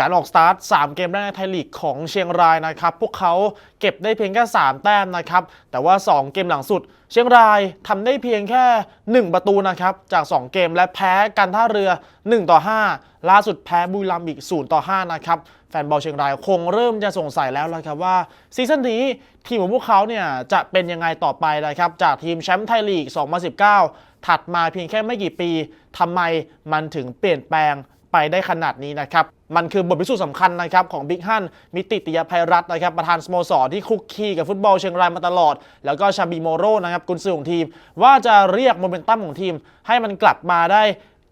การออกสตาร์ท 3 เกมแรกในไทยลีกของเชียงรายนะครับ พวกเขาเก็บได้เพียงแค่ 3 แต้มนะครับ แต่ว่า 2 เกมหลังสุด เชียงรายทำได้เพียงแค่ 1 ประตูนะครับ จาก 2 เกมและแพ้กันท่าเรือ 1 ต่อ 5 ล่าสุดแพ้บุรีรัมย์อีก 0 ต่อ 5 นะครับแฟนบอลเชียงรายคงเริ่มจะสงสัยแล้วละครับว่าซีซั่นนี้ทีมของพวกเขาเนี่ยจะเป็นยังไงต่อไปนะครับจากทีมแชมป์ไทยลีก 2019 ถัดมาเพียงแค่ไม่กี่ปีทำไมมันถึงเปลี่ยนแปลง ไปได้ขนาดนี้นะครับ มันคือบทพิสูจน์สำคัญนะครับของบิ๊กฮันมิติติยภัยรัตน์นะครับประธานสโมสรที่คุกคีกับฟุตบอลเชียงรายมาตลอด แล้วก็ชาบีโมโรนะครับกุนซือของทีม ว่าจะเรียกโมเมนตัมของทีม ให้มันกลับมาได้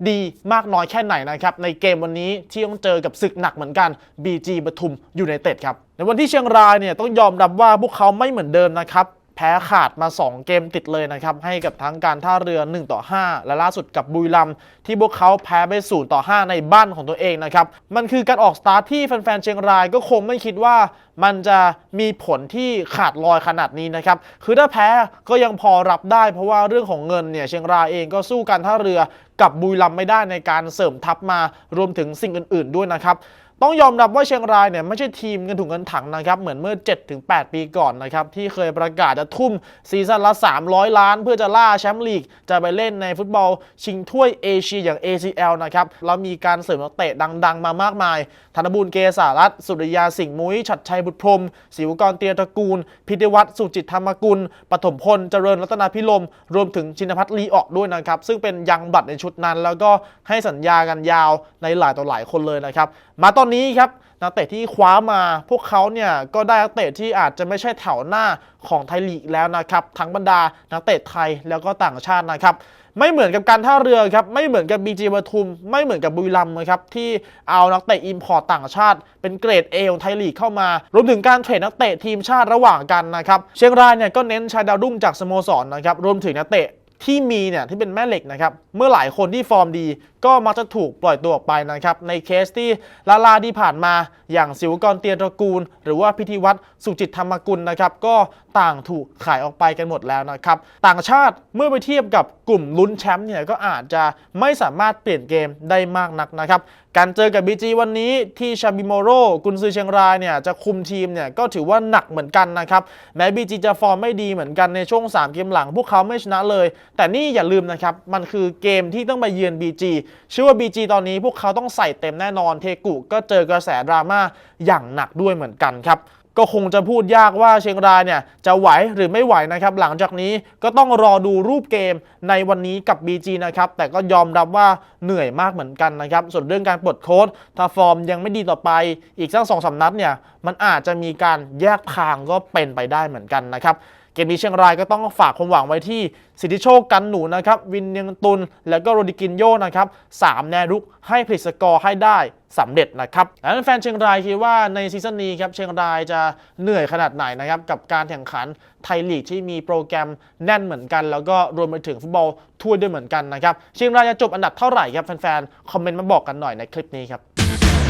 ดีมากน้อยแค่ไหนนะครับ ในเกมวันนี้ที่ต้องเจอกับศึกหนักเหมือนกัน BG ปทุมยูไนเต็ดครับ ในวันที่เชียงรายเนี่ยต้องยอมรับว่าพวกเขาไม่เหมือนเดิมนะครับ แพ้ขาดมา 2 เกมติดเลยนะครับ ให้กับทั้งการท่าเรือ 1 ต่อ 5 และล่าสุดกับบุรีรัมย์ที่พวกเขาแพ้ไป0ต่อ 5 ในบ้านของตัวเองนะครับ มันคือการออกสตาร์ทที่แฟนๆเชียงรายก็คงไม่คิดว่ามันจะมีผลที่ขาดลอยขนาดนี้นะครับ คือถ้าแพ้ก็ยังพอรับได้ เพราะว่าเรื่องของเงินเนี่ยเชียงรายเองก็สู้การท่าเรือกับบุรีรัมย์ไม่ได้ในการเสริมทัพมารวมถึงสิ่งอื่น ๆด้วยนะครับ ต้องยอมรับว่าเชียงรายเนี่ยไม่ใช่ทีมเงินถุงเงินถังนะครับเหมือนเมื่อ 7-8 ปีก่อนนะครับที่เคยประกาศจะทุ่มซีซั่นละ 300 ล้าน เพื่อจะล่าแชมป์ลีก จะไปเล่นในฟุตบอลชิงถ้วยเอเชียอย่าง ACL นะครับแล้วมีการเสริมนักเตะดัง ๆ มามากมาย ธนบุญเกษารัตน์สุริยาสิงห์มุ้ย ฉัดชัยบุตรพรม ศิวกรเตียตระกูล พิธิวัตรสุจิตธรรมกุลปฐมพล เจริญรัตนาพิลม รวมถึงชินพัฒน์ลีออกด้วยนะครับซึ่งเป็นยังบัตรในชุดนั้น แล้วก็ให้สัญญากันยาวในหลายต่อหลายคนเลยนะครับมาตอนนี้ครับนักเตะที่คว้ามาพวกเขาเนี่ยก็ได้นักเตะที่อาจจะไม่ใช่แถวหน้าของไทยลีกแล้วนะครับ ทั้งบรรดานักเตะไทยแล้วก็ต่างชาตินะครับ ไม่เหมือนกับการท่าเรือครับ ไม่เหมือนกับบีจีปทุม ไม่เหมือนกับบุรีรัมย์นะครับที่เอานักเตะอิมพอร์ตต่างชาติ เป็นเกรด A ของไทยลีกเข้ามารวมถึงการเทรดนักเตะทีมชาติระหว่างกันนะครับเชียงรายเนี่ยก็เน้นชายดาวรุ่งจากสโมสรนะครับรวมถึงนักเตะที่มีเนี่ยที่เป็นแม่เหล็กนะครับเมื่อหลายคนที่ฟอร์มดี ก็มักจะถูกปล่อยตัวออกไปนะครับในเคสที่ลาลาที่ผ่านมาอย่างศิวกรเตียตระกูล หรือว่าพิธีวัตรสุจิตธรรมกุลนะครับก็ต่างถูกขายออกไปกันหมดแล้วนะครับต่างชาติเมื่อไปเทียบกับกลุ่มลุ้นแชมป์เนี่ยก็อาจจะไม่สามารถเปลี่ยนเกมได้มากนักนะครับการเจอกับ BG วันนี้ที่ชาบิโมโรกุนซือเชียงรายเนี่ยจะคุมทีมเนี่ยก็ถือว่าหนักเหมือนกันนะครับแม้ BG จะฟอร์มไม่ดีเหมือนกันในช่วง 3 เกมหลัง พวกเขาไม่ชนะเลย แต่นี่อย่าลืมนะครับมันคือเกมที่ต้องไปเยือน BG เชื่อว่า BG ตอนนี้พวกเขาต้องใส่เต็มแน่นอนเทกุก็เจอกระแสดราม่าอย่างหนักด้วยเหมือนกันครับก็คงจะพูดยากว่าเชียงรายเนี่ยจะไหวหรือไม่ไหวนะครับ หลังจากนี้ก็ต้องรอดูรูปเกมในวันนี้กับ BG นะครับแต่ก็ยอมรับว่าเหนื่อยมากเหมือนกันนะครับ ส่วนเรื่องการปลดโค้ดถ้าฟอร์มยังไม่ดีต่อไปอีกสักสองสามนัดเนี่ยมันอาจจะมีการแยกทางก็เป็นไปได้เหมือนกันนะครับ เกมนี้เชียงรายก็ต้องฝากความหวังไว้ที่สิทธิโชคกันหนูนะครับวินยังตุนแล้วก็โรดิกินโยนะครับสามแนรุกให้ผลิตสกอร์ให้ได้สำเร็จนะครับดังนั้นแฟนเชียงรายคิดว่าในซีซั่นนี้ครับเชียงรายจะเหนื่อยขนาดไหนนะครับกับการแข่งขันไทยลีกที่มีโปรแกรมแน่นเหมือนกัน แล้วก็รวมไปถึงฟุตบอลถ้วยด้วยเหมือนกันนะครับเชียงรายจะจบอันดับเท่าไหร่ครับแฟนๆคอมเมนต์มาบอกกันหน่อยในคลิปนี้ครับ